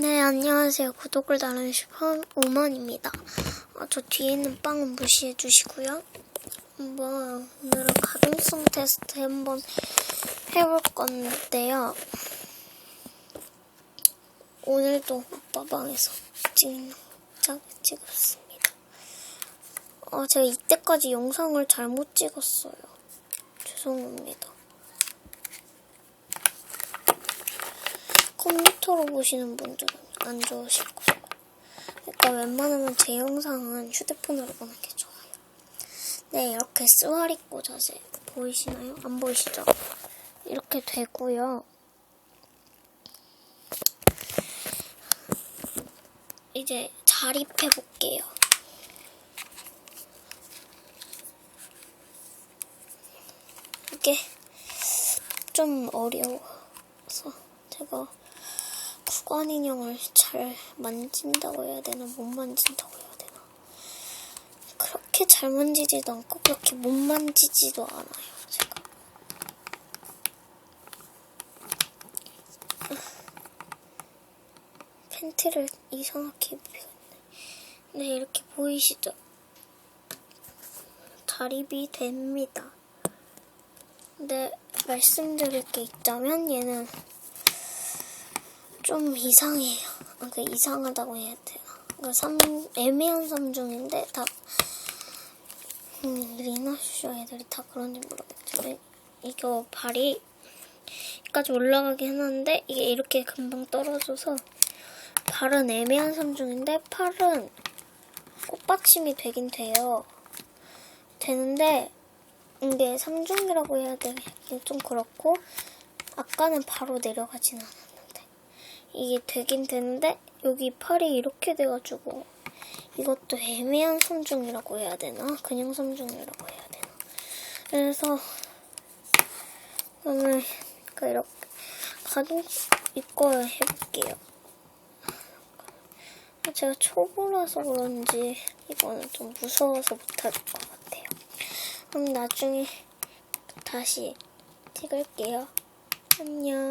네, 안녕하세요. 구독을 나누시면 오만입니다. 어, 저 뒤에 있는 빵은 무시해 주시고요. 한번 오늘은 가동성 테스트 한번 해볼 건데요. 오늘도 오빠 방에서 찍는 장 찍었습니다. 어, 제가 이때까지 영상을 잘못 찍었어요. 죄송합니다. 컴퓨터로 보시는 분들은 안 좋으실 거고. 그러니까 웬만하면 제 영상은 휴대폰으로 보는 게 좋아요. 네, 이렇게 쓰와리 꽂아제 보이시나요? 안 보이시죠? 이렇게 되고요. 이제 자립해 볼게요. 이게 좀 어려워서 제가 구간 인형을 잘 만진다고 해야 되나 못 만진다고 해야 되나. 그렇게 잘 만지지도 않고 그렇게 못 만지지도 않아요 제가. 팬티를 이상하게 입혀있네. 네 이렇게 보이시죠? 자립이 됩니다. 근데 말씀드릴 게 있다면 얘는 좀 이상해요. 그러니까 이상하다고 해야 되나. 그러니까 삼, 애매한 삼중인데 다 음, 리나쇼 애들이 다 그런지 모르겠지만 이거 발이 여기까지 올라가게 해놨는데 이게 이렇게 금방 떨어져서 발은 애매한 삼중인데 팔은 꽃받침이 되긴 돼요. 되는데 이게 삼중이라고 해야 되긴 좀 그렇고 아까는 바로 내려가진 않았는데 이게 되긴 되는데 여기 팔이 이렇게 돼가지고 이것도 애매한 삼중이라고 해야 되나 그냥 삼중이라고 해야 되나 그래서 오늘 그 이렇게 가동 이거 해볼게요 제가 초보라서 그런지 이거는 좀 무서워서 못할 것 같아요 그럼 나중에 다시 찍을게요. 안녕.